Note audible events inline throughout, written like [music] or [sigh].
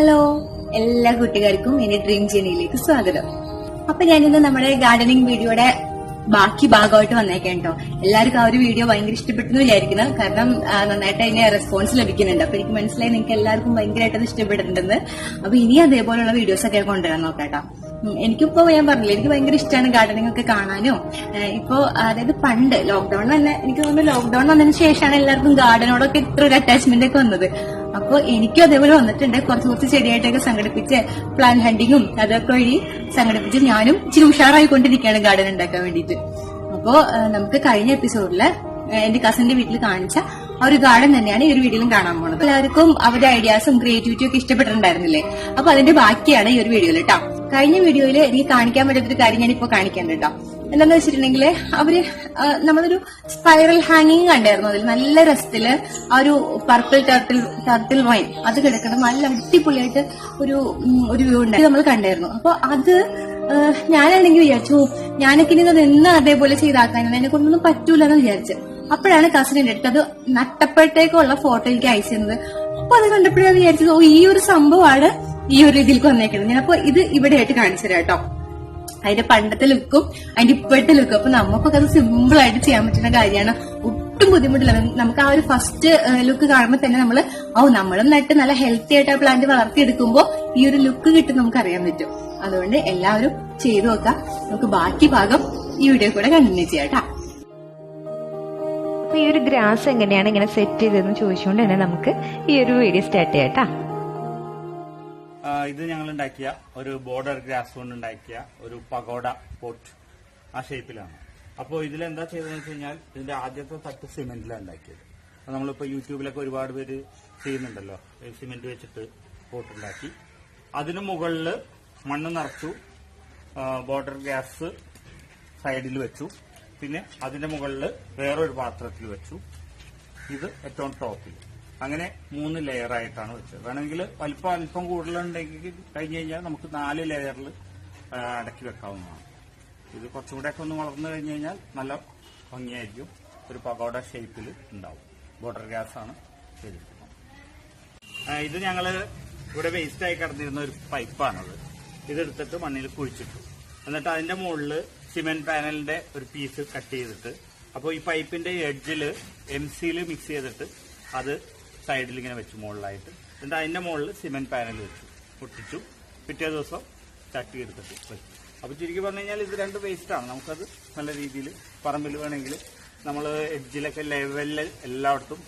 Hello എല്ലാ കൂട്ടുകാർക്കും എന്റെ ഡ്രീം ജേണിയിലേക്ക് സ്വാഗതം. അപ്പൊ ഞാനിന്ന് നമ്മുടെ ഗാർഡനിങ് വീഡിയോയുടെ ബാക്കി ഭാഗമായിട്ട് വന്നേക്കാം കേട്ടോ. എല്ലാവർക്കും ആ ഒരു വീഡിയോ ഭയങ്കര ഇഷ്ടപ്പെട്ടെന്ന് വിചാരിക്കുന്നു. കാരണം നന്നായിട്ട് അതിന് റെസ്പോൺസ് ലഭിക്കുന്നുണ്ട്. അപ്പൊ എനിക്ക് മനസ്സിലായി നിങ്ങൾക്ക് എല്ലാവർക്കും ഭയങ്കരമായിട്ട് അത് ഇഷ്ടപ്പെട്ടിട്ടുണ്ടെന്ന്. അപ്പൊ ഇനി അതേപോലെയുള്ള വീഡിയോസ് ഒക്കെ കൊണ്ടുവരാൻ നോക്കാട്ടോ ഉം, എനിക്കിപ്പോ ഞാൻ പറഞ്ഞില്ല എനിക്ക് ഭയങ്കര ഇഷ്ടമാണ് ഗാർഡനിങ് ഒക്കെ കാണാനും. ഇപ്പോ അതായത് പണ്ട് ലോക്ക്ഡൌൺ തന്നെ എനിക്ക് തോന്നുന്നു ലോക്ക്ഡൌൺ വന്നതിന് ശേഷമാണ് എല്ലാവർക്കും ഗാർഡനോടൊക്കെ ഇത്ര ഒരു അറ്റാച്ച്മെന്റ് ഒക്കെ വന്നത്. അപ്പൊ എനിക്കും അതേപോലെ വന്നിട്ടുണ്ട്. കുറച്ച് കുറച്ച് ചെടിയായിട്ടൊക്കെ സംഘടിപ്പിച്ച് പ്ലാൻ ഹണ്ടിങ്ങും അതൊക്കെ വഴി സംഘടിപ്പിച്ച് ഞാനും ഇച്ചിരി ഉഷാറായിക്കൊണ്ടിരിക്കുകയാണ് ഗാർഡൻ ഉണ്ടാക്കാൻ വേണ്ടിയിട്ട്. അപ്പോ നമുക്ക് കഴിഞ്ഞ എപ്പിസോഡിൽ എന്റെ കസിന്റെ വീട്ടിൽ കാണിച്ച ആ ഒരു ഗാർഡൻ തന്നെയാണ് ഈ ഒരു വീഡിയോയിലും കാണാൻ പോകുന്നത് എല്ലാവർക്കും അവരുടെ ഐഡിയാസും ക്രിയേറ്റിവിറ്റിയും ഒക്കെ ഇഷ്ടപ്പെട്ടിട്ടുണ്ടായിരുന്നില്ലേ? അപ്പൊ അതിന്റെ ബാക്കിയാണ് ഈ ഒരു വീഡിയോയിൽ കേട്ടോ കഴിഞ്ഞ വീഡിയോയിൽ എനിക്ക് കാണിക്കാൻ പറ്റാത്തൊരു കാര്യം ഞാനിപ്പോ കാണിക്കാൻ കേട്ടോ. എന്താന്ന് വെച്ചിട്ടുണ്ടെങ്കിൽ അവർ നമ്മളൊരു സ്പൈറൽ ഹാങ്ങിങ് കണ്ടായിരുന്നു അതിൽ നല്ല രസത്തിൽ ആ ഒരു പർപ്പിൾ ടർട്ടിൽ ടർട്ടിൽ വൈൻ അത് കിടക്കണം നല്ല അടിപൊളിയായിട്ട് ഒരു ഒരു വ്യൂ ഉണ്ട്. നമ്മൾ കണ്ടായിരുന്നു. അപ്പൊ അത് ഞാനാണെങ്കിൽ വിചാരിച്ചു "ഓ, ഞാനൊക്കെ ഇനി അത് എന്ന് അതേപോലെ ചെയ്താക്കാനാണ്. എന്നെ കൊണ്ടൊന്നും പറ്റൂല എന്ന് വിചാരിച്ചു. അപ്പോഴാണ് കസിൻ അത് നട്ടപ്പോഴത്തേക്കുള്ള ഫോട്ടോ എനിക്ക് അയച്ചു തന്നത് അപ്പൊ അത് കണ്ടപ്പോഴാണ് വിചാരിച്ചത് ഓ ഈ ഒരു സംഭവമാണ് ഈ ഒരു രീതിയിൽ വന്നേക്കുന്നത് ഞാനപ്പോ ഇത് ഇവിടെ ആയിട്ട് കാണിച്ചു തരാം കേട്ടോ. അതിന്റെ പണ്ടത്തെ ലുക്കും അതിന്റെ ഇപ്പോഴത്തെ ലുക്കും. അപ്പൊ നമുക്കൊക്കെ അത് സിമ്പിൾ ആയിട്ട് ചെയ്യാൻ പറ്റുന്ന കാര്യമാണ്. ഒട്ടും ബുദ്ധിമുട്ടില്ല. നമുക്ക് ആ ഒരു ഫസ്റ്റ് ലുക്ക് കാണുമ്പോൾ തന്നെ നമ്മൾ ഓ നമ്മളും നട്ട് നല്ല ഹെൽത്തി ആയിട്ട് ആ പ്ലാന്റ് വളർത്തിയെടുക്കുമ്പോൾ ഈ ഒരു ലുക്ക് കിട്ടും നമുക്ക് അറിയാൻ പറ്റും. അതുകൊണ്ട് എല്ലാവരും ചെയ്തു നോക്കാം. നമുക്ക് ബാക്കി ഭാഗം ഈ വീഡിയോ കൂടെ കണ്ടിന്യൂ ചെയ്യാം കേട്ടോ. അപ്പൊ ഈ ഒരു ഗ്രാസ് എങ്ങനെയാണ് ഇങ്ങനെ സെറ്റ് ചെയ്തതെന്ന് ചോദിച്ചുകൊണ്ട് തന്നെ നമുക്ക് ഈ ഒരു വീഡിയോ സ്റ്റാർട്ട് ചെയ്യാം ഇത് ഞങ്ങൾ ഉണ്ടാക്കിയ ഒരു ബോർഡർ ഗ്രാസ് കൊണ്ട് ഉണ്ടാക്കിയ ഒരു പഗോഡ പോട്ട് ആ ഷേപ്പിലാണ് അപ്പോൾ ഇതിലെന്താ ചെയ്തതെന്ന് വെച്ച് കഴിഞ്ഞാൽ ഇതിന്റെ ആദ്യത്തെ തട്ട് സിമെന്റിലാണ് ഉണ്ടാക്കിയത്. അത് നമ്മളിപ്പോൾ യൂട്യൂബിലൊക്കെ ഒരുപാട് പേര് ചെയ്യുന്നുണ്ടല്ലോ സിമെന്റ് വെച്ചിട്ട് പോട്ട് ഉണ്ടാക്കി. അതിന് മുകളിൽ മണ്ണ് നിറച്ചു ബോർഡർ ഗ്യാസ് സൈഡിൽ വെച്ചു. പിന്നെ അതിന്റെ മുകളിൽ വേറൊരു പാത്രത്തിൽ വെച്ചു. ഇത് ഏറ്റവും ടോപ്പിൽ അങ്ങനെ മൂന്ന് ലെയർ ആയിട്ടാണ് വെച്ചത്. വേണമെങ്കിൽ വലിപ്പം അല്പം കൂടുതലുണ്ടെങ്കിൽ കഴിഞ്ഞ് കഴിഞ്ഞാൽ നമുക്ക് നാല് ലെയറിൽ അടക്കി വെക്കാവുന്നതാണ്. ഇത് കുറച്ചും കൂടെയൊക്കെ ഒന്ന് വളർന്നു കഴിഞ്ഞ് കഴിഞ്ഞാൽ നല്ല ഭംഗിയായിരിക്കും. ഒരു പകോഡ ഷേപ്പിൽ ഉണ്ടാവും. ബോർഡർ ഗ്യാസ് ആണ് ചെയ്തിരിക്കുന്നത്. ഇത് ഞങ്ങൾ ഇവിടെ വേസ്റ്റായി കിടന്നിരുന്ന ഒരു പൈപ്പാണത് ഇതെടുത്തിട്ട് മണ്ണിൽ കുഴിച്ചിട്ടു. എന്നിട്ട് അതിന്റെ മുകളിൽ സിമെന്റ് പാനലിന്റെ ഒരു പീസ് കട്ട് ചെയ്തിട്ട് അപ്പോൾ ഈ പൈപ്പിന്റെ എഡ്ജിൽ എം സിയിൽ മിക്സ് ചെയ്തിട്ട് അത് സൈഡിൽ ഇങ്ങനെ വെച്ചു മുകളിലായിട്ട് എന്നിട്ട് അതിന്റെ മുകളിൽ സിമെന്റ് പാനൽ വെച്ചു പൊട്ടിച്ചു. പിറ്റേ ദിവസം ചട്ടി എടുത്തിട്ട് വെച്ചു. അപ്പൊ ചുരുക്കി പറഞ്ഞു കഴിഞ്ഞാൽ ഇത് രണ്ട് വേസ്റ്റാണ് നമുക്കത് നല്ല രീതിയിൽ പറമ്പിൽ വേണമെങ്കിൽ നമ്മൾ എഡ്ജിലൊക്കെ ലെവലിൽ എല്ലായിടത്തും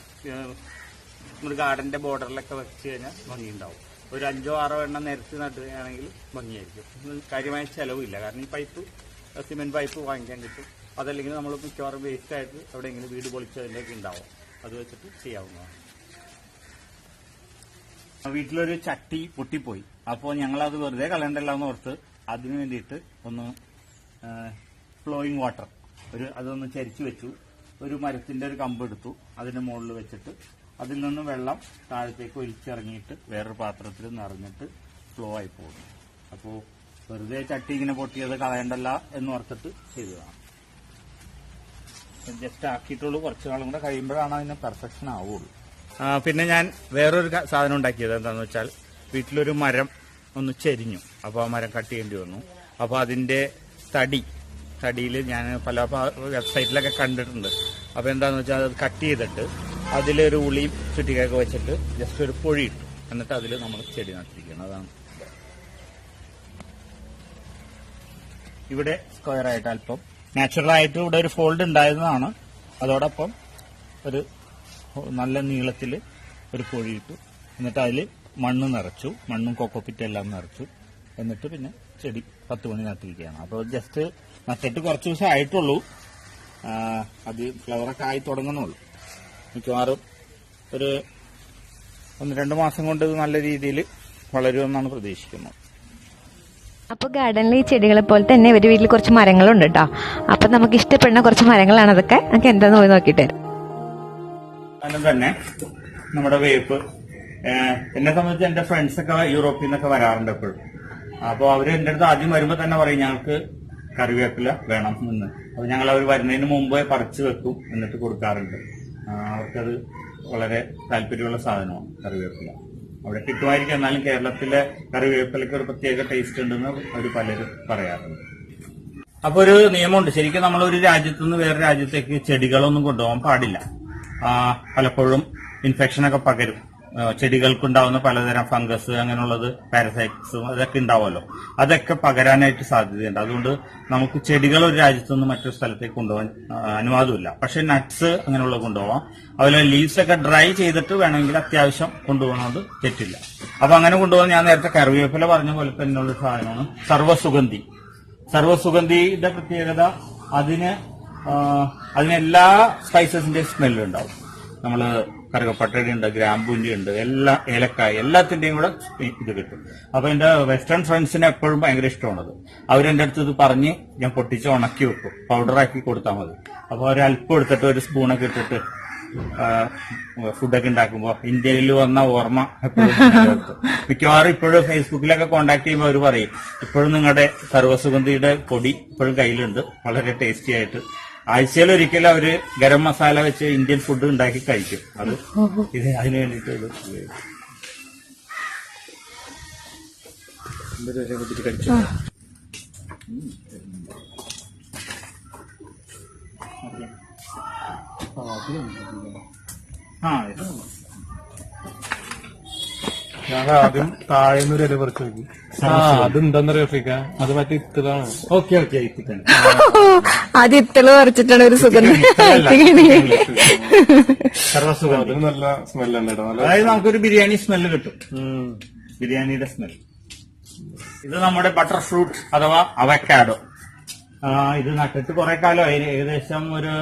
നമ്മുടെ ഗാർഡന്റെ ബോർഡറിലൊക്കെ വെച്ച് കഴിഞ്ഞാൽ ഭംഗിയുണ്ടാവും. ഒരു അഞ്ചോ ആറോ എണ്ണം നിരത്തി നടുകയാണെങ്കിൽ ഭംഗിയായിരിക്കും. കാര്യമായ ചിലവില്ല. കാരണം ഈ പൈപ്പ് സിമെന്റ് പൈപ്പ് വാങ്ങിക്കാൻ കിട്ടും. അതല്ലെങ്കിൽ നമ്മൾ മിക്കവാറും വേസ്റ്റ് ആയിട്ട് എവിടെയെങ്കിലും വീട് പൊളിച്ചതിന്റെയൊക്കെ ഉണ്ടാവും. അത് വെച്ചിട്ട് ചെയ്യാവുന്നതാണ്. വീട്ടിലൊരു ചട്ടി പൊട്ടിപ്പോയി. അപ്പോൾ ഞങ്ങളത് വെറുതെ കളയണ്ടല്ലോ എന്ന് ഓർത്ത് അതിനു വേണ്ടിയിട്ട് ഒന്ന് ഫ്ലോയിങ് വാട്ടർ ഒരു അതൊന്ന് ചരിച്ചു വെച്ചു. ഒരു മരത്തിന്റെ ഒരു കമ്പ് എടുത്തു. അതിന്റെ മുകളിൽ വെച്ചിട്ട് അതിൽ നിന്ന് വെള്ളം താഴത്തേക്ക് ഒലിച്ചിറങ്ങിയിട്ട് വേറൊരു പാത്രത്തിൽ നിറഞ്ഞിട്ട് ഫ്ലോ ആയി പോകുന്നു. അപ്പോൾ വെറുതെ ചട്ടി ഇങ്ങനെ പൊട്ടിയത് കളയണ്ടല്ല എന്ന് ഓർത്തിട്ട് ചെയ്തതാണ്. ജസ്റ്റ് ആക്കിയിട്ടുള്ളൂ. കുറച്ച് നാളും കൂടെ കഴിയുമ്പോഴാണ് അതിന് പെർഫെക്ഷൻ ആവുള്ളൂ. പിന്നെ ഞാൻ വേറൊരു സാധനം ഉണ്ടാക്കിയത് എന്താണെന്ന് വെച്ചാൽ വീട്ടിലൊരു മരം ഒന്ന് ചെരിഞ്ഞു. അപ്പോൾ ആ മരം കട്ട് ചെയ്യേണ്ടി വന്നു. അപ്പോൾ അതിന്റെ തടി തടിയിൽ ഞാൻ പല വെബ്സൈറ്റിലൊക്കെ കണ്ടിട്ടുണ്ട്. അപ്പോൾ എന്താണെന്ന് വെച്ചാൽ അത് കട്ട് ചെയ്തിട്ട് അതിലൊരു ഉളിയും ചുറ്റിക്കൊക്കെ വെച്ചിട്ട് ജസ്റ്റ് ഒരു പൊഴി ഇട്ടു. എന്നിട്ട് അതിൽ നമ്മൾ ചെടി നട്ടിരിക്കണം അതാണ്. ഇവിടെ സ്ക്വയർ ആയിട്ട് അല്പം നാച്ചുറൽ ആയിട്ട് ഇവിടെ ഒരു ഫോൾഡ് ഉണ്ടായിരുന്നതാണ്. അതോടൊപ്പം ഒരു നല്ല നീളത്തിൽ ഒരു പൊഴിയിട്ടു എന്നിട്ട് അതിൽ മണ്ണ് നിറച്ചു. മണ്ണും കൊക്കോപ്പിറ്റും എല്ലാം നിറച്ചു. എന്നിട്ട് പിന്നെ ചെടി പത്ത് മണി നട്ടിരിക്കുകയാണ്. അപ്പോൾ ജസ്റ്റ് നട്ടിട്ട് കുറച്ച് ദിവസം ആയിട്ടുള്ളൂ. അത് ഫ്ലവറൊക്കെ ആയി തുടങ്ങുന്നുള്ളൂ. മിക്കവാറും ഒരു ഒന്ന് രണ്ട് മാസം കൊണ്ട് നല്ല രീതിയിൽ വളരുമെന്നാണ് പ്രതീക്ഷിക്കുന്നത്. അപ്പൊ ഗാർഡനിൽ ഈ ചെടികളെ പോലെ തന്നെ ഒരു വീട്ടിൽ കുറച്ച് മരങ്ങളുണ്ട് കേട്ടോ അപ്പൊ നമുക്ക് ഇഷ്ടപ്പെടുന്ന കുറച്ച് മരങ്ങളാണ് അതൊക്കെ. നമുക്ക് എന്താന്ന് പോയി നോക്കിയിട്ട് അതിന് തന്നെ നമ്മുടെ വേപ്പ് എന്നെ സംബന്ധിച്ച് എന്റെ ഫ്രണ്ട്സൊക്കെ യൂറോപ്പിൽ നിന്നൊക്കെ വരാറുണ്ട് എപ്പോഴും. അപ്പോൾ അവർ എന്റെ അടുത്ത് ആദ്യം വരുമ്പോൾ തന്നെ പറയും ഞങ്ങൾക്ക് കറിവേപ്പില വേണം എന്ന്. അപ്പൊ ഞങ്ങൾ അവർ വരുന്നതിന് മുമ്പേ പറിച്ച് വെക്കും എന്നിട്ട് കൊടുക്കാറുണ്ട്. അവർക്കത് വളരെ താല്പര്യമുള്ള സാധനമാണ് കറിവേപ്പില. അവിടെ കിട്ടുമായിരിക്കും. എന്നാലും കേരളത്തിലെ കറിവേപ്പിലയ്ക്ക് ഒരു പ്രത്യേക ടേസ്റ്റ് ഉണ്ടെന്ന് അവർ പലരും പറയാറുണ്ട്. അപ്പോൾ ഒരു നിയമമുണ്ട്. ശരിക്കും നമ്മൾ ഒരു രാജ്യത്തു നിന്ന് വേറെ രാജ്യത്തേക്ക് ചെടികളൊന്നും കൊണ്ടുപോകാൻ പാടില്ല. പലപ്പോഴും ഇൻഫെക്ഷൻ ഒക്കെ പകരും ചെടികൾക്കുണ്ടാവുന്ന പലതരം ഫംഗസ് അങ്ങനെയുള്ളത് പാരസൈറ്റ്സും അതൊക്കെ ഉണ്ടാവുമല്ലോ. അതൊക്കെ പകരാനായിട്ട് സാധ്യതയുണ്ട്. അതുകൊണ്ട് നമുക്ക് ചെടികൾ ഒരു രാജ്യത്തു നിന്ന് മറ്റൊരു സ്ഥലത്തേക്ക് കൊണ്ടുപോകാൻ അനുവാദമില്ല. പക്ഷെ നട്ട്സ് അങ്ങനെയുള്ള കൊണ്ടുപോകാം. അതുപോലെ ലീവ്സ് ഒക്കെ ഡ്രൈ ചെയ്തിട്ട് വേണമെങ്കിൽ അത്യാവശ്യം കൊണ്ടുപോകണത് തെറ്റില്ല. അപ്പൊ അങ്ങനെ കൊണ്ടുപോകാൻ ഞാൻ നേരത്തെ കറിവേപ്പില പറഞ്ഞ പോലെ തന്നെയുള്ള സാധനമാണ് സർവസുഗന്ധി. സർവസുഗന്ധിയുടെ പ്രത്യേകത അതിന് അതിന് എല്ലാ സ്പൈസസിന്റെ സ്മെല്ലും ഉണ്ടാവും. നമ്മൾ കറുകപ്പട്ടയുടെ ഉണ്ട് ഗ്രാമ്പൂന്റെ ഉണ്ട് എല്ലാ ഏലക്കായ എല്ലാത്തിന്റെയും കൂടെ ഇത് കിട്ടും. അപ്പൊ എന്റെ വെസ്റ്റേൺ ഫ്രണ്ട്സിന് എപ്പോഴും ഭയങ്കര ഇഷ്ടമാണത്. അവരെന്റെ അടുത്ത് ഇത് പറഞ്ഞ് ഞാൻ പൊട്ടിച്ച് ഉണക്കി വെക്കും. പൗഡറാക്കി കൊടുത്താൽ മതി. അപ്പൊ ഒരു അല്പം എടുത്തിട്ട് ഒരു സ്പൂണൊക്കെ ഇട്ടിട്ട് ഫുഡൊക്കെ ഉണ്ടാക്കുമ്പോ ഇന്ത്യയിൽ വന്ന ഓർമ്മ. മിക്കവാറും ഇപ്പോഴും ഫേസ്ബുക്കിലൊക്കെ കോണ്ടാക്ട് ചെയ്യുമ്പോൾ അവർ പറയും ഇപ്പോഴും നിങ്ങളുടെ സർവസുഗന്ധിയുടെ പൊടി ഇപ്പോഴും കയ്യിലുണ്ട്. വളരെ ടേസ്റ്റി ആയിട്ട് ആഴ്ചയിൽ ഒരിക്കലും അവർ ഗരം മസാല വെച്ച് ഇന്ത്യൻ ഫുഡ് ഉണ്ടാക്കി കഴിക്കും അത് ഇത് അതിന് വേണ്ടിട്ട്. ആ ഇത് ഞാൻ ആദ്യം താഴേന്ന് ഒരു ഇല പറിച്ചു നോക്കി ആ അതെന്താന്നറിയോ ഫ്രീക്ക അത് മറ്റേ ഇത്തലാണ്. ഓക്കെ ഓക്കെ ആദ്യം ഇത്തൾ പറിച്ചിട്ടാണ് ഒരു സുഗന്ധം [laughs] അതിന് നല്ല സ്മെല്ലുണ്ട് കേട്ടോ. നല്ല അതായത് നമുക്കൊരു ബിരിയാണി സ്മെല്ല് കിട്ടും. ബിരിയാണിയുടെ സ്മെൽ ഇത് നമ്മുടെ ബട്ടർ ഫ്രൂട്ട് അഥവാ അവക്കാഡോ. ഇത് നട്ടിട്ട് കുറെ കാലമായി. ഏകദേശം ഒരു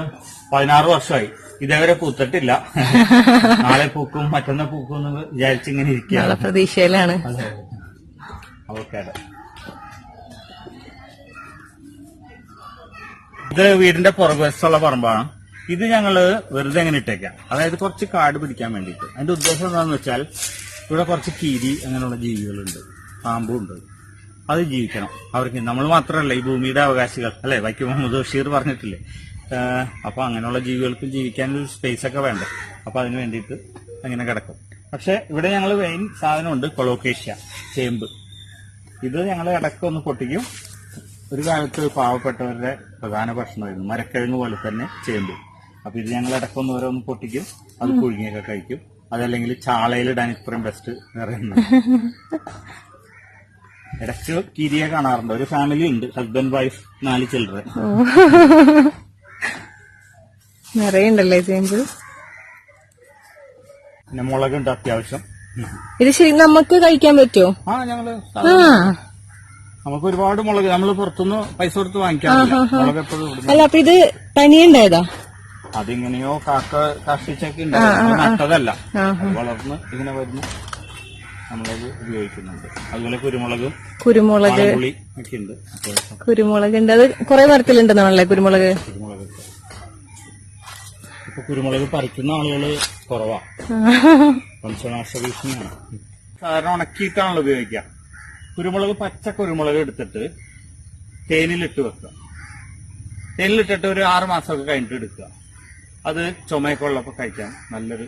പതിനാറ് വർഷമായി. ഇതേവരെ പൂത്തിട്ടില്ല. [laughs] നാളെ പൂക്കും മറ്റന്നാ പൂക്കും എന്ന് വിചാരിച്ചിങ്ങനെ ഇരിക്കുകയാണ്. പ്രതീക്ഷയിലാണ്. അവക്കാഡോ ഇത് വീടിന്റെ പുറകുവശത്തുള്ള പറമ്പാണ്. ഇത് ഞങ്ങൾ വെറുതെ എങ്ങനെ ഇട്ടേക്കാം. അതായത് കുറച്ച് കാട് പിടിക്കാൻ വേണ്ടിയിട്ട്. അതിന്റെ ഉദ്ദേശം എന്താണെന്ന് വെച്ചാൽ ഇവിടെ കുറച്ച് കീരി അങ്ങനെയുള്ള ജീവികളുണ്ട്. പാമ്പും ഉണ്ട്. അത് ജീവിക്കണം. അവർക്ക് നമ്മൾ മാത്രമല്ല ഈ ഭൂമിയുടെ അവകാശികൾ. അല്ലെ? വൈക്കം മുഹമ്മദ് ബഷീർ പറഞ്ഞിട്ടില്ലേ? ഏഹ് അപ്പൊ അങ്ങനെയുള്ള ജീവികൾക്ക് ജീവിക്കാനൊരു സ്പേസ് ഒക്കെ വേണ്ടേ? അപ്പോൾ അതിന് വേണ്ടിയിട്ട് അങ്ങനെ കിടക്കും. പക്ഷെ ഇവിടെ ഞങ്ങൾ മെയിൻ സാധനമുണ്ട് കൊളോക്കേഷ്യ ചേമ്പ്. ഇത് ഞങ്ങൾ ഇടയ്ക്ക് ഒന്ന് പൊട്ടിക്കും. ഒരു കാലത്ത് പാവപ്പെട്ടവരുടെ പ്രധാന ഭക്ഷണമായിരുന്നു മരക്കിഴങ്ങ് പോലെ തന്നെ ചേമ്പ്. അപ്പൊ ഇത് ഞങ്ങൾ ഇടയ്ക്കൊന്ന് ഓരോന്ന് പൊട്ടിക്കും. അത് പുഴുങ്ങിയൊക്കെ കഴിക്കും. അതല്ലെങ്കിൽ ചാളയിലിടാൻ ഇത്രയും ബെസ്റ്റ് വേറെ ഒന്നും. ഇടയ്ക്ക് കിരിയെ കാണാറുണ്ട്. ഒരു ഫാമിലി ഉണ്ട് ഹസ്ബൻഡ് വൈഫ് നാല് ചിൽഡ്രൻ [laughs] നിറയെ ഉണ്ടല്ലേ ചേമ്പ് പിന്നെ മുളകുണ്ട് അത്യാവശ്യം. ഇത് ശരി നമുക്ക് കഴിക്കാൻ പറ്റുമോ ആ ഞങ്ങൾ ആ. നമുക്ക് ഒരുപാട് മുളക് നമ്മൾ പുറത്തുനിന്ന് പൈസ കൊടുത്ത് വാങ്ങിക്കാറില്ല മുളക് എപ്പോഴും ഇവിടുന്ന്. അല്ല അപ്പൊ ഇത് തനിയുണ്ടായതാ അതിങ്ങനെയോ കാക്ക കാഷ്ടിച്ചൊക്കെ നട്ടതല്ല. അത് വളർന്ന് ഇങ്ങനെ വരുന്നു. നമ്മളത് ഉപയോഗിക്കുന്നുണ്ട്. അതുപോലെ കുരുമുളകും കുരുമുളക്. ഒക്കെ ഉണ്ട്. അത്യാവശ്യം. കുരുമുളക് ഉണ്ട്. അത് കുറെ മരത്തിലുണ്ടെന്നാണല്ലേ കുരുമുളക്? കുരുമുളകൊക്കെ ഇപ്പൊ കുരുമുളക് പറിക്കുന്ന ആളുകൾ കുറവാ. വംശനാശ ഭീഷണിയാണ്. സാധാരണ ഉണക്കിയിട്ടാണല്ലോ ഉപയോഗിക്കുക. കുരുമുളക് പച്ച കുരുമുളക് എടുത്തിട്ട് തേനിലിട്ട് വെക്കുക. തേനിലിട്ടിട്ട് ഒരു ആറ് മാസമൊക്കെ കഴിഞ്ഞിട്ട് എടുക്കുക. അത് ചുമയൊക്കെ ഉള്ളപ്പോൾ കഴിക്കാൻ നല്ലൊരു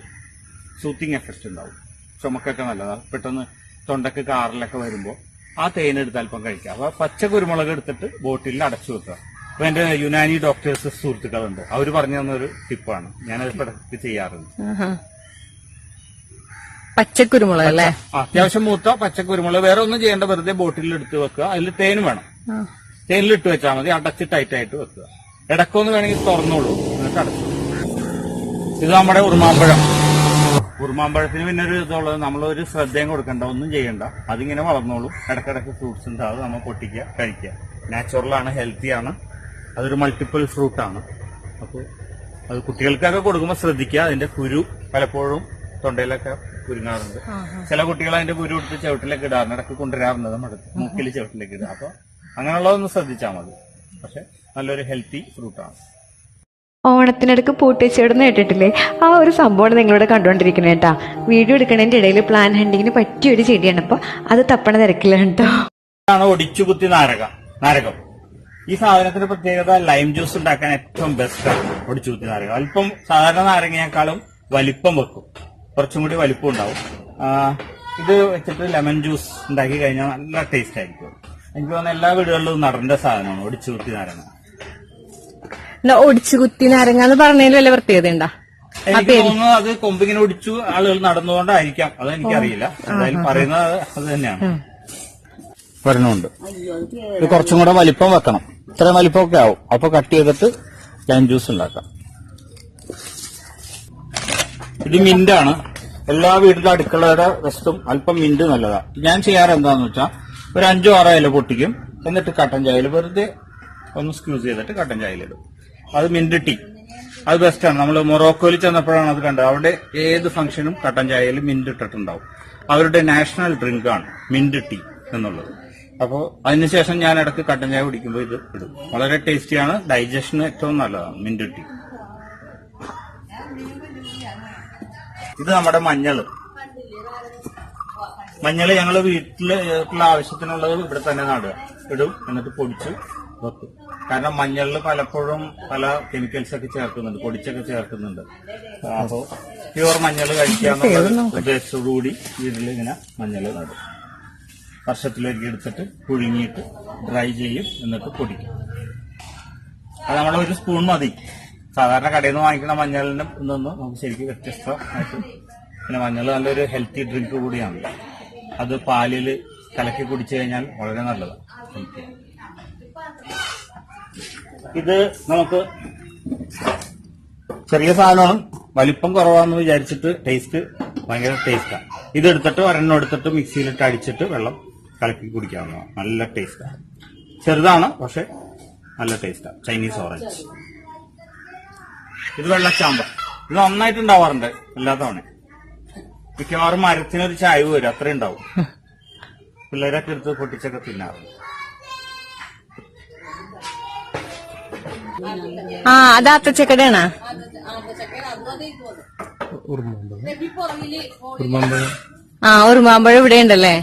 സൂത്തിങ് എഫക്റ്റ് ഉണ്ടാവും. ചുമക്കൊക്കെ നല്ലതാണ് പെട്ടെന്ന് തൊണ്ടക്ക് കാറിലൊക്കെ വരുമ്പോൾ ആ തേനെടുത്ത് അല്പം കഴിക്കുക അപ്പൊ പച്ച കുരുമുളക് എടുത്തിട്ട് ബോട്ടിലിൽ അടച്ചു വെക്കുക. അപ്പൊ എന്റെ യുനാനി ഡോക്ടേഴ്സ് സുഹൃത്തുക്കളുണ്ട്. അവർ പറഞ്ഞു തന്നൊരു ടിപ്പാണ്. ഞാനത് ഇടയ്ക്ക് ചെയ്യാറുണ്ട്. പച്ചക്കുരുമുളക് അല്ലേ? അത്യാവശ്യം മൂത്ത പച്ചക്കുരുമുളക്. വേറെ ഒന്നും ചെയ്യേണ്ട വെറുതെ ബോട്ടിൽ എടുത്ത് വെക്കുക. അതിൽ തേനും വേണം. തേനിൽ ഇട്ട് വെച്ചാൽ മതി. അടച്ച് ടൈറ്റ് ആയിട്ട് വെക്കുക. ഇടക്കൊന്ന് വേണമെങ്കിൽ തുറന്നോളൂ. എന്നിട്ട് അടച്ചു ഇത് നമ്മുടെ ഉറുമാമ്പഴം. ഉറുമാമ്പഴത്തിന് പിന്നെ ഒരു ഇതുള്ളത്. നമ്മളൊരു ശ്രദ്ധയും കൊടുക്കണ്ട ഒന്നും ചെയ്യണ്ട. അതിങ്ങനെ വളർന്നോളൂ. ഇടക്കിടക്ക് ഫ്രൂട്ട്സ് ഉണ്ടാവും നമ്മൾ പൊട്ടിക്കുക കഴിക്കുക. നാച്ചുറലാണ് ഹെൽത്തിയാണ് അതൊരു മൾട്ടിപ്പിൾ ഫ്രൂട്ടാണ് അപ്പോൾ അത് കുട്ടികൾക്കൊക്കെ കൊടുക്കുമ്പോൾ ശ്രദ്ധിക്കുക. അതിന്റെ കുരു പലപ്പോഴും തൊണ്ടയിലൊക്കെ കുരുങ്ങാറുണ്ട്. ചില കുട്ടികൾ അതിന്റെ കുരു എടുത്ത് ചവിട്ടിലൊക്കെ ഇടാറുണ്ട്. ഇടയ്ക്ക് കൊണ്ടുവരാറുണ്ട് നമ്മുടെ മൂക്കിൽ ചവിട്ടിലേക്ക് ഇടുക അപ്പൊ അങ്ങനെയുള്ളതൊന്ന് ശ്രദ്ധിച്ചാൽ മതി. പക്ഷെ നല്ലൊരു ഹെൽത്തി ഫ്രൂട്ടാണ് ഓണത്തിനടുക്ക് പൂട്ടിച്ചോടെന്ന് കേട്ടിട്ടില്ലേ? ആ ഒരു സംഭവമാണ് നിങ്ങളിവിടെ കണ്ടുകൊണ്ടിരിക്കുന്നത് കേട്ടാ. വീഡിയോ എടുക്കുന്നതിന്റെ ഇടയിൽ പ്ലാൻ ഹണ്ടിങ്ങിന് പറ്റിയ ഒരു ചെടിയാണ്. അപ്പൊ അത് തപ്പണ തിരക്കിലാണ് കേട്ടോ. ഒടിച്ചു ഒടിച്ചുകുത്തി നാരകം. നാരകം. ഈ സാധനത്തിന്റെ പ്രത്യേകത ലൈം ജ്യൂസ് ഉണ്ടാക്കാൻ ഏറ്റവും ബെസ്റ്റ് ആണ്. ചൂത്തി നാരങ്ങ അല്പം സാധാരണ നാരങ്ങയേക്കാളും വലിപ്പം വെക്കും. കുറച്ചും കൂടി വലിപ്പം ഉണ്ടാവും. ഇത് വെച്ചിട്ട് ലെമൺ ജ്യൂസ് ഉണ്ടാക്കി കഴിഞ്ഞാൽ നല്ല ടേസ്റ്റ് ആയിരിക്കും. എനിക്ക് തോന്നുന്നു എല്ലാ വീടുകളിലും നടന്റെ സാധനമാണ് ഒടിച്ചു കുത്തി നാരങ്ങ എന്നാ ഒടിച്ചു കുത്തി നാരങ്ങ എന്ന് പറഞ്ഞതിൽ വല്ല പ്രത്യേകത ഉണ്ടാ? എനിക്ക് തോന്നുന്നു അത് കൊമ്പിങ്ങനെ ഒടിച്ചു ആളുകൾ നടന്നുകൊണ്ടായിരിക്കാം. അതെനിക്കറിയില്ല. എന്തായാലും പറയുന്നത് അത് തന്നെയാണ്. വരണുണ്ട്. ഇത് കുറച്ചും കൂടെ വലിപ്പം വെക്കണം. ഇത്രയും വലിപ്പമൊക്കെ ആവും. അപ്പൊ കട്ട് ചെയ്തിട്ട് ലൈം ജ്യൂസ് ഉണ്ടാക്കാം. ഇത് മിന്റാണ് എല്ലാ വീട്ടിലെ അടുക്കളയുടെ റെസ്റ്റും അല്പം മിന്റ് നല്ലതാണ് ഞാൻ ചെയ്യാറ് എന്താന്ന് വെച്ചാൽ ഒരു അഞ്ചോ ആറോ ഇല പൊട്ടിക്കും. എന്നിട്ട് കട്ടൻ ചായയിൽ വെറുതെ ഒന്ന് സ്ക്യൂസ് ചെയ്തിട്ട് കട്ടൻ ചായയിലിടും അത് മിന്റ് ടീ അത് ബെസ്റ്റാണ് നമ്മൾ മൊറോക്കോയിൽ ചെന്നപ്പോഴാണ് അത് കണ്ടത്. അവിടെ ഏത് ഫംഗ്ഷനും കട്ടൻ ചായയിൽ മിന്റ് ഇട്ടിട്ടുണ്ടാവും. അവരുടെ നാഷണൽ ഡ്രിങ്കാണ് ആണ് മിന്റ് ടീ എന്നുള്ളത്. അപ്പോൾ അതിനുശേഷം ഞാൻ ഇടയ്ക്ക് കട്ടൻ ചായ കുടിക്കുമ്പോൾ ഇത് ഇടും. വളരെ ടേസ്റ്റിയാണ് ഡൈജഷന് ഏറ്റവും നല്ലതാണ് മിന്റ് ടീ ഇത് നമ്മുടെ മഞ്ഞൾ മഞ്ഞൾ ഞങ്ങൾ വീട്ടിലുള്ള ആവശ്യത്തിനുള്ളത് ഇവിടെ തന്നെ നടുക. ഇടും എന്നിട്ട് പൊടിച്ച് വെക്കും. കാരണം മഞ്ഞളിൽ പലപ്പോഴും പല കെമിക്കൽസ് ഒക്കെ ചേർക്കുന്നുണ്ട് പൊടിച്ചൊക്കെ ചേർക്കുന്നുണ്ട്. അപ്പോൾ പ്യുവർ മഞ്ഞൾ കഴിക്കാന്നുള്ള ഉദ്ദേശത്തോടുകൂടി വീട്ടിൽ ഇങ്ങനെ മഞ്ഞൾ നടും. വർഷത്തിലേക്ക് എടുത്തിട്ട് പുഴുങ്ങിയിട്ട് ഡ്രൈ ചെയ്യും എന്നിട്ട് പൊടിക്കും. അത് നമ്മൾ ഒരു സ്പൂൺ മതി. സാധാരണ കടയിൽ നിന്ന് വാങ്ങിക്കുന്ന മഞ്ഞളിനും നിന്നും നമുക്ക് ശരിക്കും വ്യത്യസ്തമായിട്ട് പിന്നെ മഞ്ഞൾ നല്ലൊരു ഹെൽത്തി ഡ്രിങ്ക് കൂടിയാണ്. അത് പാലിൽ കലക്കി കുടിച്ചു കഴിഞ്ഞാൽ വളരെ നല്ലതാണ്. ഇത് നമുക്ക് ചെറിയ സാധനമാണ്. വലിപ്പം കുറവാന്ന് വിചാരിച്ചിട്ട് ടേസ്റ്റ് ഭയങ്കര ടേസ്റ്റാണ് ഇത് എടുത്തിട്ട് ഒരെണ്ണം എടുത്തിട്ട് മിക്സിയിലിട്ട് അടിച്ചിട്ട് വെള്ളം കലക്കി കുടിക്കാവുന്നതാണ് നല്ല ടേസ്റ്റാണ് ചെറുതാണ് പക്ഷെ നല്ല ടേസ്റ്റാണ് ചൈനീസ് ഓറഞ്ച് ഇത് വെള്ളച്ചാമ്പ ഇത് നന്നായിട്ട് ഉണ്ടാവാറുണ്ട് എല്ലാ തവണ മിക്കവാറും മരത്തിനൊരു ചായവ് വരും അത്രയും ഉണ്ടാവും. [laughs] പിള്ളേരൊക്കെ എടുത്ത് പൊട്ടിച്ചൊക്കെ തിന്നാറുണ്ട്. ആ അത് അത്തച്ചക്കടയാണോ? ഉറുമ്പമ്പഴം ഉറുമ്പമ്പഴം ആ ഒരു മാമ്പഴം ഇവിടെ ഉണ്ടല്ലേ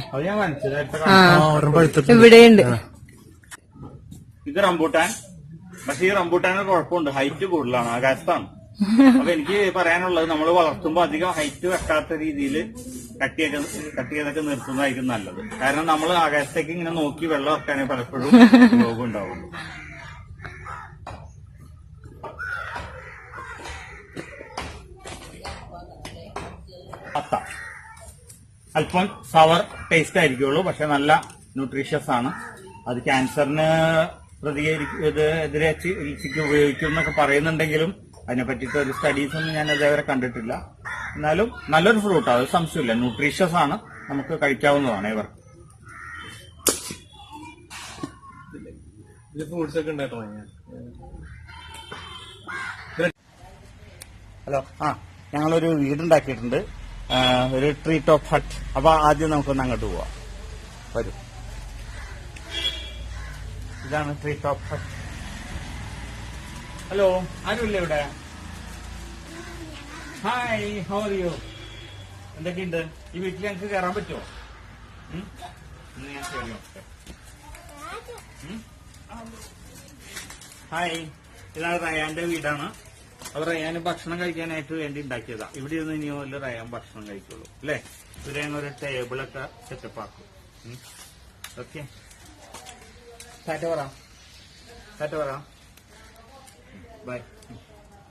ആ ഇവിടെയുണ്ട്. ഇത് റംബൂട്ടാൻ. പക്ഷെ ഈ റംബൂട്ടാന് കുഴപ്പമുണ്ട്. ഹൈറ്റ് കൂടുതലാണ് ആകാശത്താണ് അപ്പൊ എനിക്ക് പറയാനുള്ളത് നമ്മൾ വളർത്തുമ്പോൾ അധികം ഹൈറ്റ് വെക്കാത്ത രീതിയിൽ കട്ടിയൊക്കെ കട്ട് ചെയ്തൊക്കെ നിർത്തുന്നതായിരിക്കും നല്ലത്. കാരണം നമ്മൾ ആകാശത്തേക്ക് ഇങ്ങനെ നോക്കി വെള്ളം വെക്കാനേ പലപ്പോഴും രോഗം ഉണ്ടാവുള്ളൂ അല്പം സവർ ടേസ്റ്റ് ആയിരിക്കുള്ളൂ. പക്ഷെ നല്ല ന്യൂട്രീഷ്യസ് ആണ്. അത് ക്യാൻസറിന് പ്രതികരിക്കുന്നത് എതിരെ ചികിത്സയ്ക്ക് ഉപയോഗിക്കും എന്നൊക്കെ പറയുന്നുണ്ടെങ്കിലും അതിനെ പറ്റിയിട്ട് ഒരു സ്റ്റഡീസ് ഒന്നും ഞാൻ ഇതേവരെ കണ്ടിട്ടില്ല. എന്നാലും നല്ലൊരു ഫ്രൂട്ടാണ് അത് സംശയമില്ല. ന്യൂട്രീഷ്യസ് ആണ്. നമുക്ക് കഴിക്കാവുന്നതാണ് ഇവർ. ഹലോ ആ ഞങ്ങളൊരു വീടുണ്ടാക്കിയിട്ടുണ്ട്. ഒരു ട്രീ ടോപ്പ് ഹട്ട് അപ്പൊ ആദ്യം നമുക്കൊന്ന് അങ്ങോട്ട് പോവാം. വരൂ. ഇതാണ് ട്രീ ടോപ്പ് ഹട്ട് ഹലോ ആരുമില്ല ഇവിടെ? ഹായ് ഹൗ ആർ യു എന്തൊക്കെയുണ്ട്? ഈ വീട്ടിൽ ഞങ്ങൾക്ക് കയറാൻ പറ്റുമോ? ഞാൻ? ഹായ് ഇതാണ് റയാന്റെ വീടാണ്. അത് റയാൻ ഭക്ഷണം കഴിക്കാനായിട്ട് വേണ്ടി ഉണ്ടാക്കിയതാ. ഇവിടെ ഇരുന്ന് ഇനി വല്ല റയാൻ ഭക്ഷണം കഴിക്കുള്ളൂ. അല്ലേ? ഇവിടെ ഒരു ടേബിളൊക്കെ സെറ്റപ്പ് ആക്കും. ഓക്കെ. ടാറ്റ പറ. ടാറ്റ പറ. ബൈ